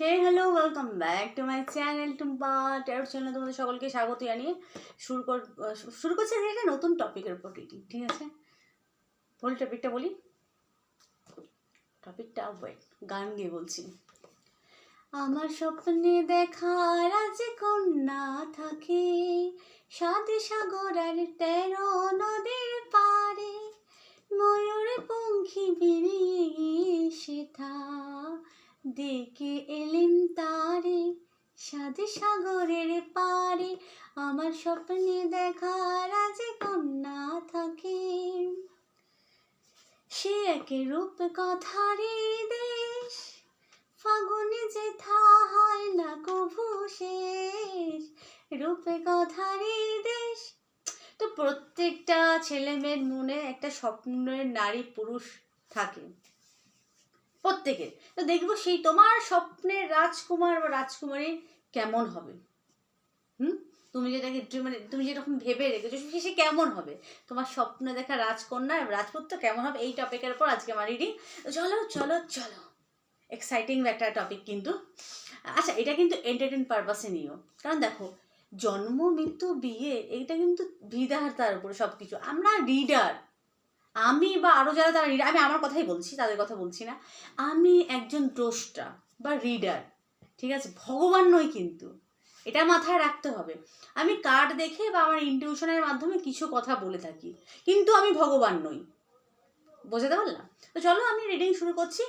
Hey hello welcome back to my channel Tumpa tarot চ্যানেলে তোমাদের সকলকে স্বাগত জানিয়ে শুরু কর শুরু করছি একটা নতুন টপিকের উপর ঠিক আছে? ভুল টপিকটা বলি? টপিকটা ওয়েট গান গিয়ে বলছি। আমার স্বপ্নে দেখা রাজে কন্যা থাকে, সাত সাগর আর তেরো নদীর পারে ময়ূর পঙ্খী বেরিয়ে সেথা দেখে এলিম তারে, সাদে সাগরের পারে। আমার স্বপ্নে দেখার রাজে কন্যা থাকে। সে এক রূপ কথারে দেশ, ফাগুনে যে হয় না কভু শেষ। রূপে কথারে দেশ। তো প্রত্যেকটা ছেলে মেয়ের মনে একটা স্বপ্নের নারী পুরুষ থাকে। প্রত্যেকের। তো দেখব সেই তোমার স্বপ্নের রাজকুমার বা রাজকুমারী কেমন হবে। হুম? তুমি যেটাকে মানে তুমি যেরকম ভেবে রেখেছো সে কেমন হবে? তোমার স্বপ্ন দেখা রাজকন্যা রাজপুত্র কেমন হবে? এই টপিকের উপর আজকে আমার রিডিং চলো চলো চলো। এক্সাইটিং একটা টপিক কিন্তু। আচ্ছা এটা কিন্তু এন্টারটেন পারপাসে নিও। কারণ দেখো, জন্ম, মৃত্যু, বিয়ে এইটা কিন্তু বিধার তার উপরে সব কিছু আমরা রিডার আমি বা আরও যারা তারা রিডার আমি আমার কথাই বলছি, তাদের কথা বলছি না। আমি একজন দ্রষ্টা বা রিডার ঠিক আছে? ভগবান নই কিন্তু। এটা মাথায় রাখতে হবে। আমি কার্ড দেখে বা আমার ইনটিউশনের মাধ্যমে কিছু কথা বলে থাকি। কিন্তু আমি ভগবান নই। বোঝাতে পারলাম? তো চলো আমি রিডিং শুরু করছি।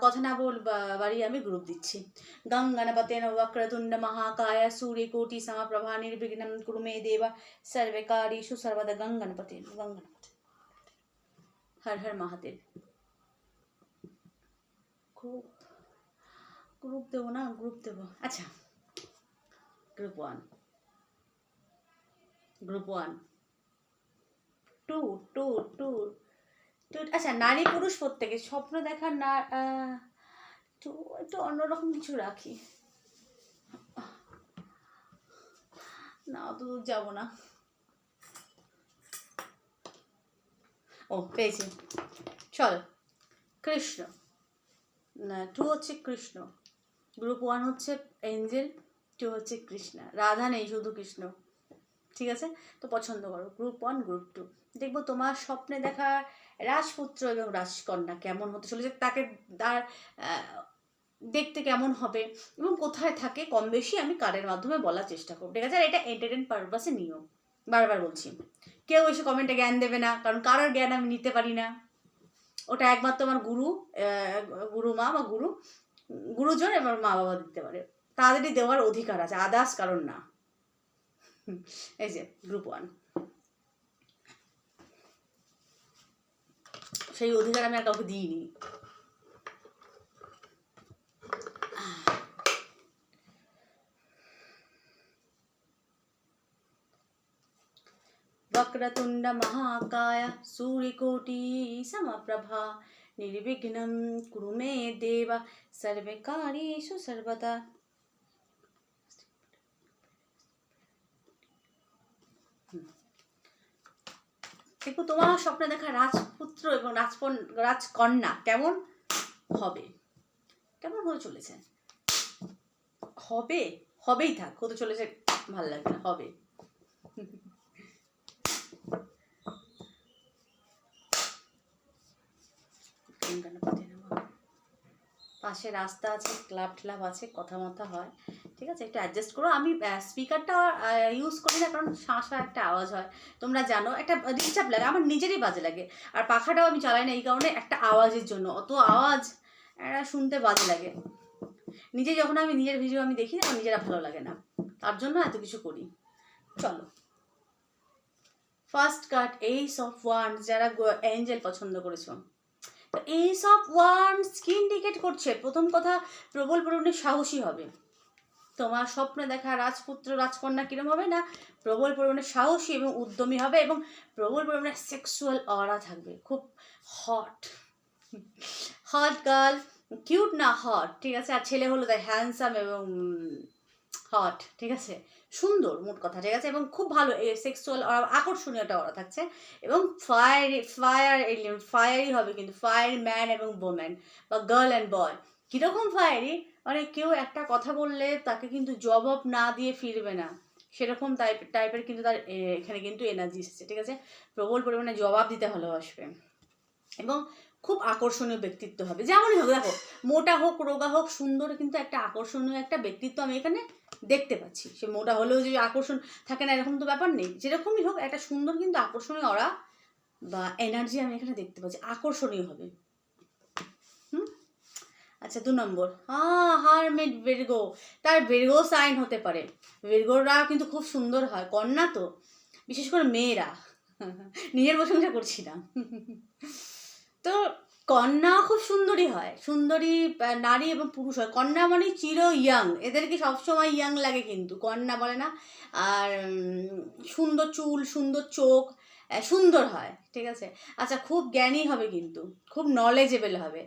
কথা না বল, বা- বাড়িয়ে আমি গ্রুপ দিচ্ছি। গং গণপতেন বক্রতুণ্ড মহাকায় সূর্য কোটি সমপ্রভা নির্বিঘ্নম কুরু মে দেবা। সর্বকারীষু সর্বদা গং গণপতেন গং গণপতি হর হর মহাদেব। গ্রুপ গ্রুপ দেবো না, গ্রুপ দেবো। আচ্ছা group one. Group one. Two two two two আচ্ছা নারী পুরুষ প্রত্যেকে, স্বপ্ন দেখার না একটু একটু অন্যরকম কিছু রাখি। না, অত দূর যাব না। ও, পেয়েছি। চল, কৃষ্ণ। টু হচ্ছে কৃষ্ণ। গ্রুপ ওয়ান হচ্ছে এঞ্জেল টু হচ্ছে কৃষ্ণা। রাধা নেই, শুধু কৃষ্ণ। ঠিক আছে? তো পছন্দ করো। গ্রুপ ওয়ান গ্রুপ টু দেখব তোমার স্বপ্নে দেখা রাজপুত্র এবং রাজকন্যা কেমন হতে চলেছে, তাকে তার দেখতে কেমন হবে এবং কোথায় থাকে, কম বেশি আমি কারের মাধ্যমে বলার চেষ্টা করব। ঠিক আছে? আর এটা এন্টারটেন পারপাসে নিও। বারবার বলছি। কেউ এসে কমেন্টে জ্ঞান দেবে না, কারণ কারোর জ্ঞান আমি নিতে পারি না। ওটা একমাত্র আমার গুরু গুরু মা বা গুরু, গুরুজন এবং মা বাবা দিতে পারে। তাদেরই দেওয়ার অধিকার আছে, আদার্স কারণ না। এই যে গ্রুপ ওয়ান সেই অধিকার আমি আর কাউকে দিইনি। వక్రతుండ మహాకాయ సూర్యకోటి సమప్రభా నిర్విఘ్నం కురు మే దేవ సర్వకార్యేషు సర్వదా দেখো তোমার স্বপ্নে দেখা রাজপুত্র এবং রাজপন রাজকন্যা কেমন হবে? কেমন হতে চলেছে? হবে, হবেই থাক, হতে চলেছে, ভালো লাগবে হবে। হবে গণপতি নমঃ। পাশে রাস্তা আছে, ক্লাব ট্লাব আছে কথা মথা হয়, ঠিক আছে? একটু অ্যাডজাস্ট করো। আমি স্পিকারটা ইউজ করি না, কারণ শাঁসা একটা আওয়াজ হয়। তোমরা জানো, একটা ডিস্টার্ব লাগে, আমার নিজেরই বাজে লাগে। আর পাখাটাও আমি চালাই না, এই কারণে একটা আওয়াজের জন্য। অত আওয়াজ এটা শুনতে বাজে লাগে। নিজে যখন আমি নিজের ভিডিও আমি দেখি আমার নিজেরা ভালো লাগে না। তার জন্য এত কিছু করি। চলো। First cut ace of wand যারা এঞ্জেল পছন্দ করেছ। তো এইস অফ ওয়ান্স কি ইন্ডিকেট করছে। প্রথম কথা, প্রবল পরিমাণে সাহসী হবে। তোমার স্বপ্নে দেখা রাজপুত্র, রাজকন্যা কিরম হবে না? প্রবল পরিমাণে সাহসী এবং উদ্যমী হবে এবং প্রবল পরিমাণে সেক্সুয়াল অরা থাকবে। খুব হট হট গার্ল কিউট না হট ঠিক আছে? আর ছেলে হলো তাই হ্যান্ডসাম এবং হট ঠিক আছে? সুন্দর, মোট কথা, ঠিক আছে? এবং খুব ভালো সেক্সুয়াল আকর্ষণীয়টা ওরা থাকছে। এবং ফায়ার ফায়ার ফায়ারই হবে কিন্তু ফায়ার ম্যান এবং বোম্যান বা গার্ল অ্যান্ড বয় কীরকম ফায়ারি মানে কেউ একটা কথা বললে তাকে কিন্তু জবাব না দিয়ে ফিরবে না। সেরকম টাইপ টাইপের কিন্তু তার এখানে কিন্তু এনার্জি এসেছে, ঠিক আছে? প্রবল পরিমাণে জবাব দিতে ভালোবাসবে। এবং খুব আকর্ষণীয় ব্যক্তিত্ব হবে। যেমনই হোক, দেখো, মোটা হোক, রোগা হোক, সুন্দর কিন্তু একটা আকর্ষণীয় একটা ব্যক্তিত্ব আমি এখানে দেখতে পাচ্ছি। সে মোটা হলেও যে আকর্ষণ থাকে না, এরকম তো ব্যাপার নেই। যেরকমই হোক, একটা সুন্দর কিন্তু আকর্ষণীয় অরা বা এনার্জি আমি এখানে দেখতে পাচ্ছি। আকর্ষণীয় হবে। হুম? আচ্ছা দু নম্বর। হ্যাঁ হারমিট বেরগো তার বেরগো সাইন হতে পারে। বেরগোরা কিন্তু খুব সুন্দর হয়। কন্যা তো। বিশেষ করে মেয়েরা। নিজের প্রশংসা করছি না। তো কন্যা খুব সুন্দরী হয়। সুন্দরী নারী এবং পুরুষ হয়। কন্যা মানে চির ইয়াং এদেরকে সবসময় ইয়াং লাগে কিন্তু। কন্যা বলে না। আর সুন্দর চুল, সুন্দর চোখ সুন্দর হয়। ঠিক আছে? আচ্ছা খুব জ্ঞানী হবে কিন্তু। খুব নলেজেবল হবে।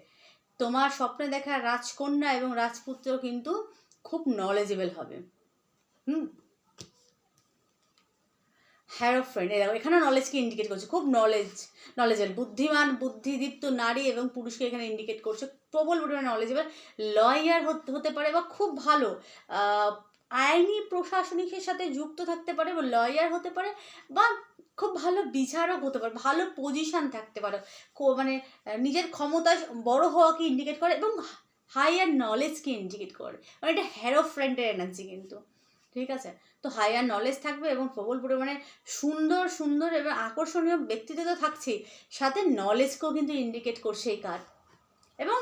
তোমার স্বপ্নে দেখা রাজকন্যা এবং রাজপুত্র কিন্তু খুব নলেজেবল হবে। হুম? হ্যারো ফ্রেন্ড দেখো এখানে নলেজকে ইন্ডিকেট করছে, খুব নলেজ নলেজের বুদ্ধিমান, বুদ্ধিদীপ্ত নারী এবং পুরুষকে এখানে ইন্ডিকেট করছে, প্রবল পরিমাণে নলেজেবল লয়ার হতে পারে বা খুব ভালো আইনি প্রশাসনিকের সাথে যুক্ত থাকতে পারে বা লয়ার হতে পারে বা খুব ভালো বিচারক হতে পারে, ভালো পজিশন থাকতে পারে মানে নিজের ক্ষমতা বড় হওয়াকে ইন্ডিকেট করে এবং হায়ার নলেজকে ইন্ডিকেট করে। মানে এটা হ্যারো ফ্রেন্ডের এনার্জি কিন্তু। ঠিক আছে? তো হায়ার নলেজ থাকবে এবং প্রবল পরিমাণে সুন্দর সুন্দর এবং আকর্ষণীয় ব্যক্তিত্ব তো থাকছেই। সাথে নলেজকেও কিন্তু ইন্ডিকেট করছে এই কার্ড এবং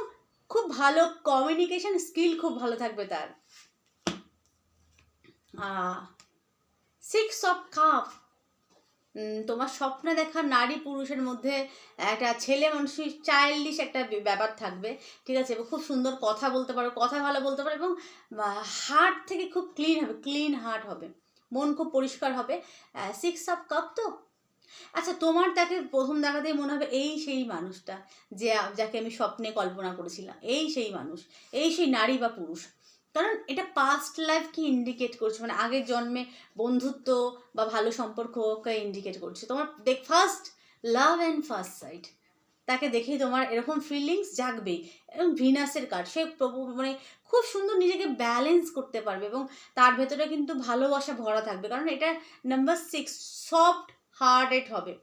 খুব ভালো কমিউনিকেশন স্কিল খুব ভালো থাকবে তার। সিক্স অফ কাপ তোমার স্বপ্নে দেখা নারী পুরুষের মধ্যে একটা ছেলে মানুষই চাইল্ডিশ একটা ব্যাপার থাকবে, ঠিক আছে? এবং খুব সুন্দর কথা বলতে পারো, কথা ভালো বলতে পারো এবং হার্ট থেকে খুব ক্লিন হবে ক্লিন হার্ট হবে, মন খুব পরিষ্কার হবে সিক্স অফ কাপ তো? আচ্ছা তোমার তাকে প্রথম দেখাতেই মনে হবে এই সেই মানুষটা, যে, যাকে আমি স্বপ্নে কল্পনা করেছিলাম, এই সেই মানুষ, এই সেই নারী বা পুরুষ। কারণ এটা পাস্ট লাইফকে ইন্ডিকেট করছে মানে আগের জন্মে বন্ধুত্ব বা ভালো সম্পর্ককে ইন্ডিকেট করছে। তোমার দেখ first love and first sight তাকে দেখেই তোমার এরকম ফিলিংস জাগবেই। এবং ভিনাসের কার্ড সে প্রভু মানে খুব সুন্দর নিজেকে ব্যালেন্স করতে পারবে এবং তার ভেতরে কিন্তু ভালোবাসা ভরা থাকবে। কারণ এটা নাম্বার সিক্স সফট হার্টেড হবে।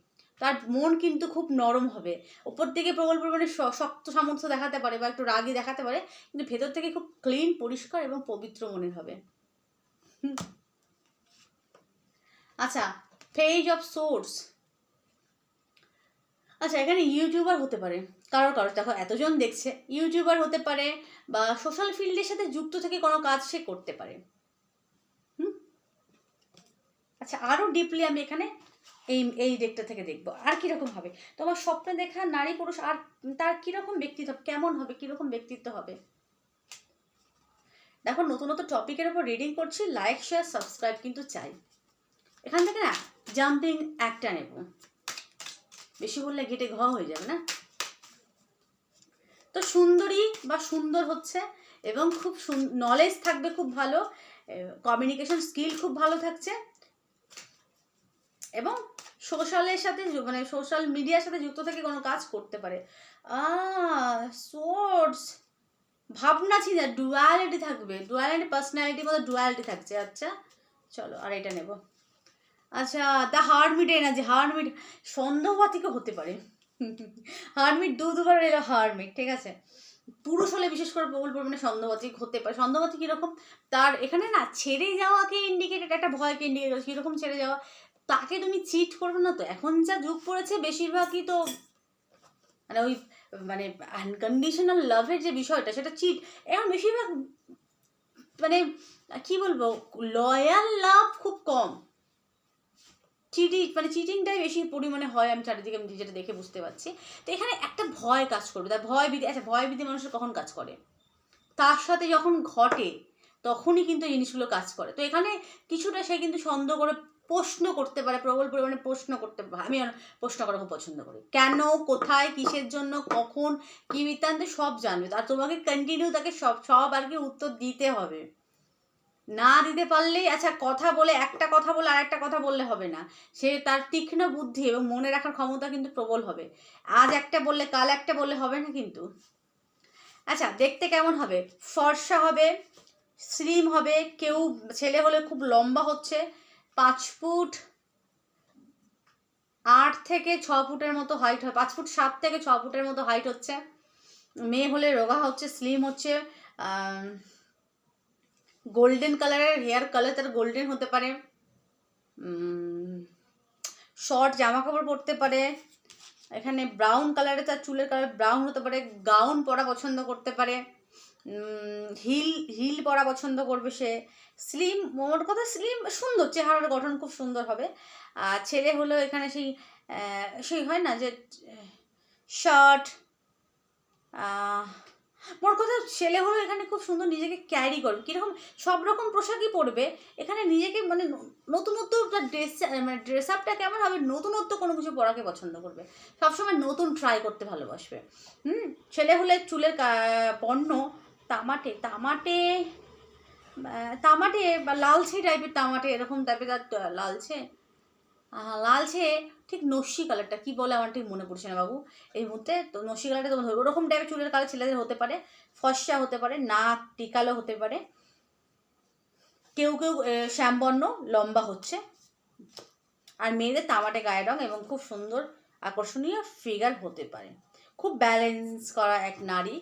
তার মন কিন্তু খুব নরম হবে। ওপর থেকে প্রবল পরিমাণে শক্ত সামর্থ্য দেখাতে পারে বা একটু রাগি দেখাতে পারে, কিন্তু ভেতর থেকে খুব ক্লিন পরিষ্কার এবং পবিত্র মনের হবে। আচ্ছা পেজ অফ সোর্স আচ্ছা এখানে ইউটিউবার হতে পারে। কারোর কারোর। দেখো, এতজন দেখছে। ইউটিউবার হতে পারে বা সোশ্যাল ফিল্ডের সাথে যুক্ত থেকে কোনো কাজ সে করতে পারে। আচ্ছা আরও ডিপলি আমি এখানে এই এই দিকটা থেকে দেখব। আর কীরকম হবে? তোমার স্বপ্নে দেখা নারী পুরুষ, আর তার কীরকম ব্যক্তিত্ব কেমন হবে? কীরকম ব্যক্তিত্ব হবে? দেখো নতুন নতুন টপিকের উপর রিডিং করছি। লাইক শেয়ার সাবস্ক্রাইব কিন্তু চাই। এখান থেকে না জাম্পিং একটা নেব। বেশি বললে গেটে ঘ হয়ে যাবে না? তো সুন্দরী বা সুন্দর হচ্ছে এবং খুব নলেজ থাকবে খুব ভালো কমিউনিকেশন স্কিল খুব ভালো থাকছে। এবং সোশ্যালের সাথে মানে সোশ্যাল মিডিয়ার সাথে যুক্ত থেকে কোনো কাজ করতে পারে। সোর্স ভাবনা চিন্তা ডুয়ালিটি থাকবে। ডুয়ালিটি পার্সোনালিটির মধ্যে ডুয়ালিটি থাকছে। আচ্ছা চলো আর এটা নেব। আচ্ছা দ্য হার্টবিট এনার্জি হার্টবিট সন্দেহবাতিকও হতে পারে। হার্টবিট দু দুবার এলো হার্টবিট ঠিক আছে? পুরুষ হলে বিশেষ করে প্রবল পরিমাণে সন্দেহবাতিক হতে পারে। সন্দেহবাতিক কীরকম? তার এখানে না ছেড়ে যাওয়াকে ইন্ডিকেটেড একটা ভয়কে ইন্ডিকেট কীরকম ছেড়ে যাওয়া? তাকে তুমি চিট করবে না তো? এখন যা যুগ পড়েছে বেশিরভাগই তো মানে ওই মানে আনকন্ডিশনাল লাভের যে বিষয়টা, সেটা চিট এখন বেশিরভাগ মানে কি বলব লয়াল লাভ খুব কম। চিটিং মানে চিটিংটাই বেশি পরিমাণে হয়, আমি চারিদিকে আমি যেটা দেখে বুঝতে পারছি। তো এখানে একটা ভয় কাজ করবে, তার ভয় বিধি আচ্ছা ভয় বিধি মানুষের কখন কাজ করে? তার সাথে যখন ঘটে, তখনই কিন্তু জিনিসগুলো কাজ করে। তো এখানে কিছুটা সে কিন্তু সন্দেহ করে প্রশ্ন করতে পারে, প্রবল পরিমাণে প্রশ্ন করতে আমি প্রশ্ন করা খুব পছন্দ করি। কেন, কোথায়, কিসের জন্য, কখন, কী বৃত্তান্তে, সব জানবে। আর তোমাকে কন্টিনিউ তাকে সব সব আর কি উত্তর দিতে হবে। না দিতে পারলেই আচ্ছা কথা বলে, একটা কথা বলে আর একটা কথা বললে হবে না। সে তার তীক্ষ্ণ বুদ্ধি এবং মনে রাখার ক্ষমতা কিন্তু প্রবল হবে। আজ একটা বললে, কাল একটা বললে হবে না কিন্তু। আচ্ছা দেখতে কেমন হবে? ফর্সা হবে, স্লিম হবে, কেউ ছেলে হলে খুব লম্বা হচ্ছে। পাঁচ ফুট আট থেকে ছ ফুটের মতো হাইট হয়। পাঁচ ফুট সাত থেকে ছ ফুটের মতো হাইট হচ্ছে। মেয়ে হলে রোগা হচ্ছে স্লিম হচ্ছে গোল্ডেন কালারের হেয়ার কালার তার গোল্ডেন হতে পারে। শর্ট জামা কাপড় পরতে পারে। এখানে ব্রাউন কালারে তার চুলের কালার ব্রাউন হতে পারে। গাউন পরা পছন্দ করতে পারে। হিল হিল পরা পছন্দ করবে সে। স্লিম মোট কথা স্লিম, সুন্দর, চেহারার গঠন খুব সুন্দর হবে। আর ছেলে হলো এখানে সেই সেই হয় না যে, শার্ট মোট কথা ছেলে হলো এখানে খুব সুন্দর নিজেকে ক্যারি করবে কীরকম সব রকম পোশাকই পরবে। এখানে নিজেকে মানে নতুনত্ব ড্রেস মানে ড্রেস আপটা কেমন হবে? নতুনত্ব কোনো কিছু পরাকে পছন্দ করবে। সবসময় নতুন ট্রাই করতে ভালোবাসবে। হুম? ছেলে হলে চুলের বর্ণ তামাটে তামাটে তামাটে বা টাইপের তামাটে এরকম টাইপের তার আহ, লালচে? ঠিক নস্যি কালারটা কী বলে আমার ঠিক মনে পড়ছে না বাবু। এই মুহূর্তে তো নস্যি কালারটা তোমার ওরকম টাইপের চুলের কালার ছেলেদের হতে পারে ফর্সা হতে পারে নাক টিকালো হতে পারে। কেউ কেউ শ্যামবর্ণ লম্বা হচ্ছে। আর মেয়েদের তামাটে গায়ের রং এবং খুব সুন্দর আকর্ষণীয় ফিগার হতে পারে। খুব ব্যালেন্স করা এক নারী।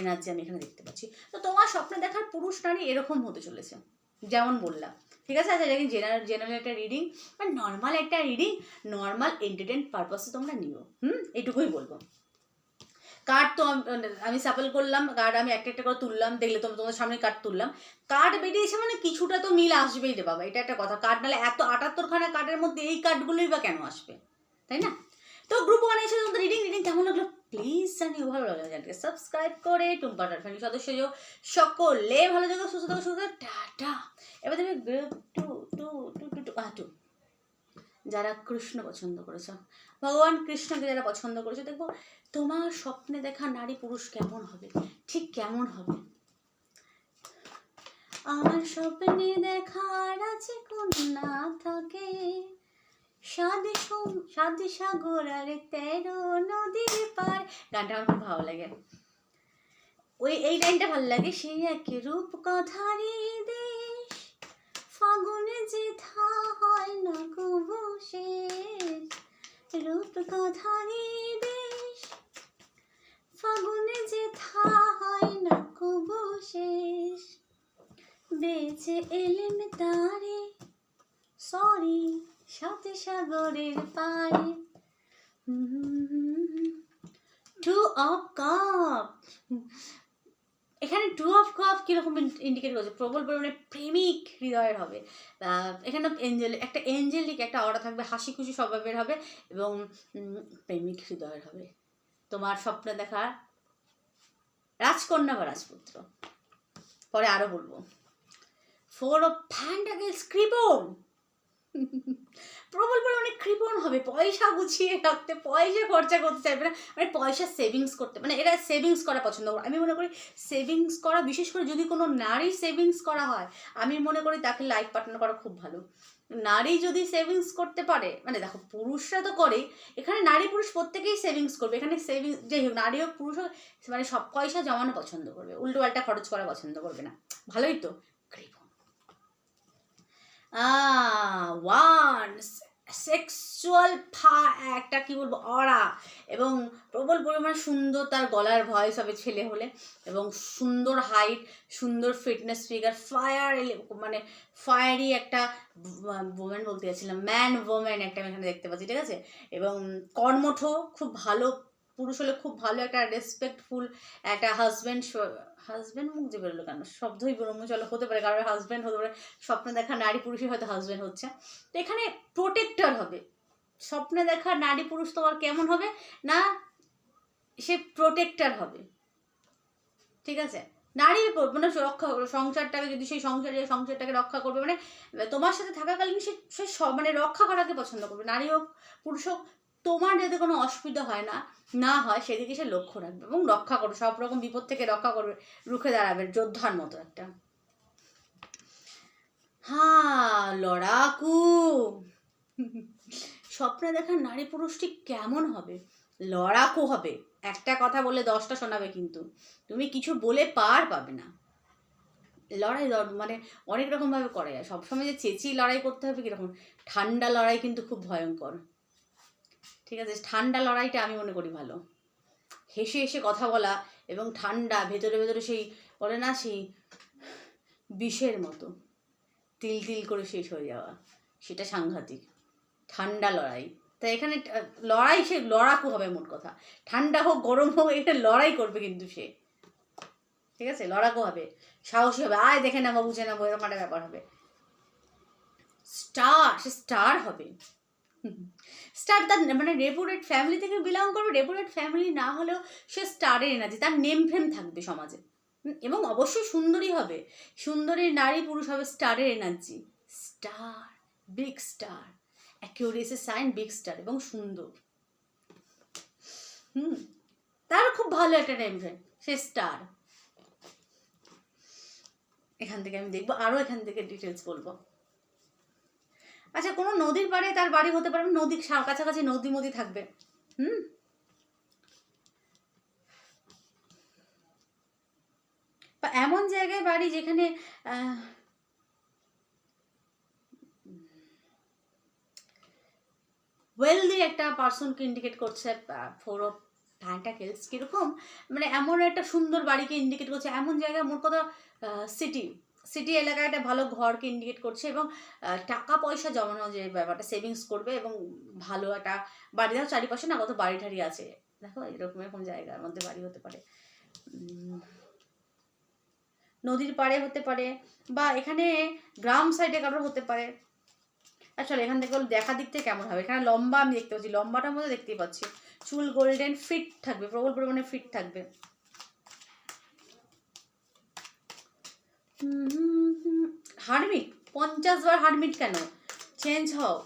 এনার্জি আমি এখানে দেখতে পাচ্ছি। তো তোমার স্বপ্নে দেখার পুরুষ নারী এরকম হতে চলেছে, যেমন বললাম। ঠিক আছে? আচ্ছা দেখি জেনারেল জেনারেল একটা রিডিং বা নর্মাল একটা রিডিং নর্মাল এন্টারটেন পারপাসে তোমরা নিও। হুম? এটুকুই বলব। কার্ড তো আমি সাপেল করলাম কার্ড আমি একটা একটা করে তুললাম, দেখলে তো তোমাদের সামনে কার্ড তুললাম। কার্ড বেরিয়েছে মানে কিছুটা তো মিল আসবেই রে বাবা, এটা একটা কথা। কার্ড নাহলে এত আটাত্তরখানা কার্ডের মধ্যে এই কার্ডগুলোই বা কেন আসবে? তাই না? তো গ্রুপ ওয়ান এসে তোমাদের রিডিং রিডিং কেমন লাগল? প্লিজ জানিও, ভালো লাগল চ্যানেলকে সাবস্ক্রাইব করে টুম্পাটার ফ্যামিলি সদস্য যেও সকলে ভালো থাকো, সুস্থ থাকো, সুস্থ টাটা। এবার তুমি group two two two two two two যারা কৃষ্ণ পছন্দ করেছ। ভগবান কৃষ্ণকে যারা পছন্দ করেছ, দেখব তোমার স্বপ্নে দেখা নারী পুরুষ কেমন হবে? ঠিক কেমন হবে? আমার স্বপ্নে দেখার আছে কোন না থাকে। সাদে সাদে সাগর আর তেরো নদীর পার। গানটা আমার খুব ভালো লাগে। ওই, এই লাইনটা ভালো লাগে সেই এক রূপ কথারি দেশ, ফাগুনে যে থা হয় না কবু শেষ। রূপ কথারি দেশ, ফাগুনে যে থা হয় না কবু শেষ। বেঁচে এলেন তারে সরি সাথে সাগরের পারে টু অফ কাপ। এখানে টু অফ কাপ কীরকম ইন্ডিকেট করছে? প্রবল পরিমাণে প্রেমিক হৃদয়ের হবে। এখানে এঞ্জেল একটা এঞ্জেলিক একটা অর্ডার থাকবে, হাসি খুশি স্বভাবের হবে এবং প্রেমিক হৃদয়ের হবে। তোমার স্বপ্নে দেখা রাজকন্যা বা রাজপুত্র। পরে আরও বলব। ফোর অফ ফ্যান্ডাগেলস কৃপণ। প্রবল বলে অনেক কৃপণ হবে, পয়সা গুছিয়ে রাখতে, পয়সা খরচা করতে চাইবে না মানে পয়সা সেভিংস করতে মানে এরা সেভিংস করা পছন্দ করে। আমি মনে করি সেভিংস করা, বিশেষ করে যদি কোনো নারী সেভিংস করা হয়, আমি মনে করি তাকে লাইফ পার্টনার করা খুব ভালো। নারী যদি সেভিংস করতে পারে মানে দেখো পুরুষরা তো করেই, এখানে নারী পুরুষ প্রত্যেকেই সেভিংস করবে। এখানে সেভিংস যাই হোক, নারী হোক, পুরুষ হোক মানে সব পয়সা জমানো পছন্দ করবে, উল্টো পাল্টা খরচ করা পছন্দ করবে না। ভালোই তো, কৃপণ। ওয়ান সেক্সুয়াল ফা একটা কি বলব অরা এবং প্রবল পরিমাণে সুন্দর তার গলার ভয়েস হবে ছেলে হলে এবং সুন্দর হাইট সুন্দর ফিটনেস ফিগার ফায়ার মানে ফায়ারি একটা ওমেন বলতে চাইছিলাম ম্যান ওমেন একটা আমি এখানে দেখতে পাচ্ছি, ঠিক আছে? এবং কর্মঠ, খুব ভালো পুরুষ হলে খুব ভালো একটা রেসপেক্টফুল একটা হাজব্যান্ড হাজব্যান্ড মুখ যে বেরোলো কেন? শব্দই ব্রহ্ম চলো হতে পারে, কারোর হাজব্যান্ড হতে পারে, স্বপ্নে দেখা নারী পুরুষই হয়তো হাজব্যান্ড হচ্ছে। তো এখানে প্রোটেক্টর হবে। স্বপ্নে দেখা নারী পুরুষ তোমার কেমন হবে? না, সে প্রোটেক্টর হবে। ঠিক আছে? নারী মানে রক্ষা, সংসারটাকে যদি সেই সংসারে, সংসারটাকে রক্ষা করবে মানে তোমার সাথে থাকাকালীন সে সে মানে রক্ষা করাকে পছন্দ করবে। নারী হোক, পুরুষ হোক তোমার যাতে কোনো অসুবিধা হয় না না হয়, সেদিকে সে লক্ষ্য রাখবে এবং রক্ষা করবে, সব রকম বিপদ থেকে রক্ষা করবে, রুখে দাঁড়াবে যোদ্ধার মতো একটা। হ্যাঁ লড়াকু। স্বপ্নে দেখা নারী পুরুষটি কেমন হবে? লড়াকু হবে। একটা কথা বলে দশটা শোনাবে কিন্তু। তুমি কিছু বলে পার পাবে না। লড়াই লড়- মানে অনেক রকমভাবে করা। যায় সবসময় যে চেঁচিয়ে লড়াই করতে হবে কীরকম? ঠান্ডা লড়াই কিন্তু খুব ভয়ঙ্কর। ঠিক আছে, ঠান্ডা লড়াইটা আমি মনে করি ভালো। হেসে হেসে কথা বলা এবং ঠান্ডা, ভেতরে ভেতরে সেই বলে না, সেই বিষের মতো তিল তিল করে শেষ হয়ে যাওয়া, সেটা সাংঘাতিক। ঠান্ডা লড়াই। তাই এখানে লড়াই সে, লড়াকু হবে মোট কথা। ঠান্ডা হোক, গরম হোক এটা লড়াই করবে কিন্তু সে। ঠিক আছে, লড়াকু হবে, সাহসী হবে, আয় দেখে নেব বুঝে নেব এরকম একটা ব্যাপার হবে। স্টার, সে স্টার হবে। স্টার তার মানে রেপুটেড ফ্যামিলি থেকে বিলং করবে। রেপুটেড ফ্যামিলি না হলেও সে স্টারের এনার্জি তার নেম ফেম থাকবে সমাজে। এবং অবশ্যই সুন্দরী হবে। সুন্দরী নারী পুরুষ হবে স্টারের energy star big star accuracy sign big star এবং সুন্দর। হুম তার খুব ভালো একটা নেম ফ্রেম সে স্টার এখান থেকে আমি দেখব, আরও এখান থেকে ডিটেলস বলব। আচ্ছা কোনো নদীর পাড়ে তার বাড়ি হতে পারে, নদী কাছাকাছি নদী মদি থাকবে। হুম? এমন জায়গায় বাড়ি যেখানে ওয়েলদি একটা পার্সনকে ইন্ডিকেট করছে ফোর অফ প্যান্টাকেলস কীরকম? মানে এমন একটা সুন্দর বাড়িকে ইন্ডিকেট করছে, এমন জায়গায় মোট কথা সিটি সিটি এলাকায় একটা ভালো ঘরকে ইন্ডিকেট করছে এবং টাকা পয়সা জমানো যে ব্যাপারটা সেভিংস করবে এবং ভালো একটা বাড়ি, দেখো চারিপাশে না কত বাড়ি ঠাড়ি আছে। দেখো, এরকম এরকম জায়গার মধ্যে বাড়ি হতে পারে। নদীর পাড়ে হতে পারে বা এখানে গ্রাম সাইডে কারোর হতে পারে। আসলে এখান থেকে দেখা দিক থেকে কেমন হবে। এখানে লম্বা আমি দেখতে পাচ্ছি, লম্বাটার মধ্যে দেখতেই পাচ্ছি। চুল গোল্ডেন ফিট থাকবে, প্রবল পরিমাণে ফিট থাকবে। হারমিট, পঞ্চাশ বার হারমিট কেন? চেঞ্জ হও।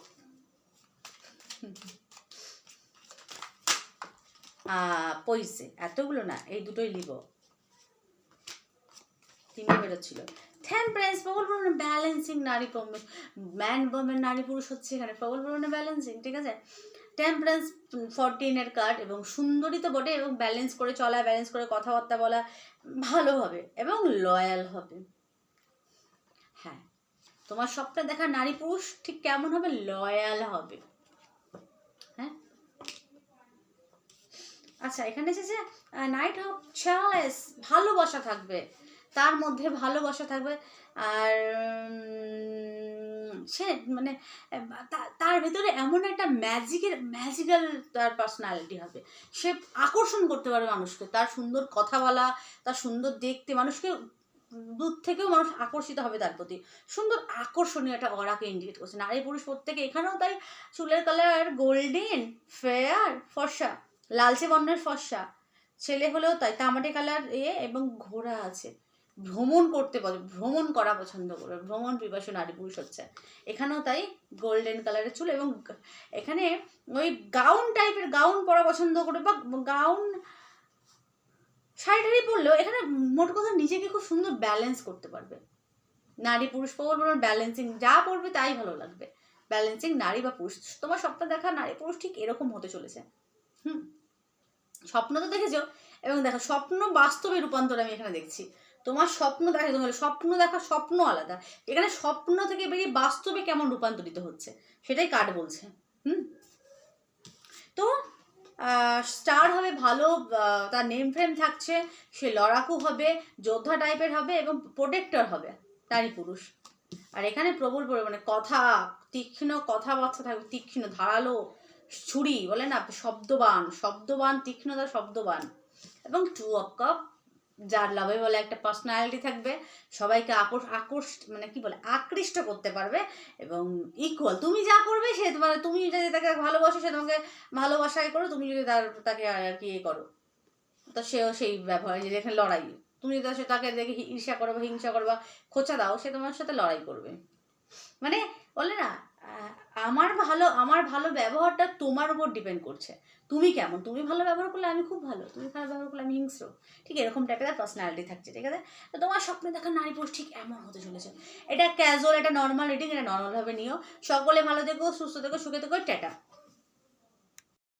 পয়সে এতগুলো না, এই দুটোই নিব তিনটে বেরোচ্ছিল। টেম্পারেন্স প্রবল পরিমাণে ব্যালেন্সিং নারী ম্যান ওমেন নারী, পুরুষ হচ্ছে এখানে। প্রবল পরিমাণে ব্যালেন্সিং ঠিক আছে? টেম্পারেন্স ফোরটিনের কার্ড এবং সুন্দরী তো বটে এবং ব্যালেন্স করে চলা ব্যালেন্স করে কথাবার্তা বলা, ভালো হবে এবং লয়াল হবে। তোমার স্বপ্নে দেখা নারী পুরুষ ঠিক কেমন হবে? লয়াল হবে। হ্যাঁ? আচ্ছা এখানে এসেছে নাইট অফ চয়েস ভালোবাসা থাকবে। তার মধ্যে ভালোবাসা থাকবে। আর সে মানে তার ভেতরে এমন একটা ম্যাজিকের ম্যাজিক্যাল তার পার্সোনালিটি হবে। সে আকর্ষণ করতে পারবে মানুষকে। তার সুন্দর কথা বলা, তার সুন্দর দেখতে, মানুষকে দূর থেকেও মানুষ আকর্ষিত হবে তার প্রতি। সুন্দর আকর্ষণীয় একটা অরাকে ইন্ডিকেট করছে। নারী পুরুষ প্রত্যেকে এখানেও তাই চুলের কালার গোল্ডেন ফেয়ার ফর্সা, লালচে বর্ণের ফর্সা। ছেলে হলেও তাই, তামাটে কালার এ এবং ঘোড়া আছে। ভ্রমণ করতে পারে ভ্রমণ করা পছন্দ করে ভ্রমণ পিপাসু নারী পুরুষ হচ্ছে। এখানেও তাই গোল্ডেন কালারের চুল এবং এখানে ওই গাউন টাইপের গাউন পরা পছন্দ করে বা গাউন শাড়ি পরলেও এখানে মোট কথা নিজেকে খুব সুন্দর ব্যালেন্স করতে পারবে। নারী পুরুষ পর ব্যালেন্সিং যা পড়বে তাই ভালো লাগবে। ব্যালেন্সিং নারী বা পুরুষ। তোমার স্বপ্ন দেখা নারী পুরুষ ঠিক এরকম হতে চলেছে। হুম। স্বপ্ন তো দেখেছ? এবং দেখো, স্বপ্ন বাস্তবে রূপান্তর আমি এখানে দেখছি। তোমার স্বপ্ন দেখা, তোমার স্বপ্ন দেখা স্বপ্ন আলাদা। এখানে স্বপ্ন থেকে বেরিয়ে বাস্তবে কেমন রূপান্তরিত হচ্ছে, সেটাই কার্ড বলছে। হুম। তো স্টার হবে, ভালো তার নেম ফ্রেম থাকছে, সে লড়াকু হবে, যোদ্ধা টাইপের হবে এবং প্রোটেক্টর হবে, নারী পুরুষ। আর এখানে প্রবল পরিমাণে কথা, তীক্ষ্ণ কথাবার্তা থাকবে, তীক্ষ্ণ, ধারালো, ছুরি, বলে না, শব্দবান শব্দবান, তীক্ষ্ণতা, শব্দবান। এবং টু অফ কাপ যার লাভে বলে একটা পার্সোনালিটি থাকবে, সবাইকে আকর্ষ আকর্ষ মানে কি বলে, আকৃষ্ট করতে পারবে এবং ইকুয়াল তুমি যা করবে সে মানে তুমি যদি তাকে ভালোবাসো, সে তোমাকে ভালোবাসায় করো তুমি যদি তার, তাকে আর কি করো। তো সেও সেই ব্যবহার যে এখানে লড়াই। তুমি যদি সে তাকে দেখে ঈর্ষা করো বা হিংসা করো বা খোঁচা দাও, সে তোমার সাথে লড়াই করবে। মানে বলে না আমার ভালো আমার ভালো ব্যবহারটা তোমার উপর ডিপেন্ড করছে। তুমি কেমন? তুমি ভালো ব্যবহার করলে আমি খুব ভালো। তুমি খারাপ ব্যবহার করলে আমি হিংস্র। ঠিক এরকম টাইপের পার্সোনালিটি থাকছে, ঠিক আছে? তো তোমার স্বপ্নে দেখা নারী পুরুষ ঠিক এমন হতে চলেছে। এটা ক্যাজুয়াল এটা নর্মাল রিডিং এটা নর্মালভাবে নিও। সকলে ভালো থেকো, সুস্থ থেকো, সুখে থেকো, টাটা।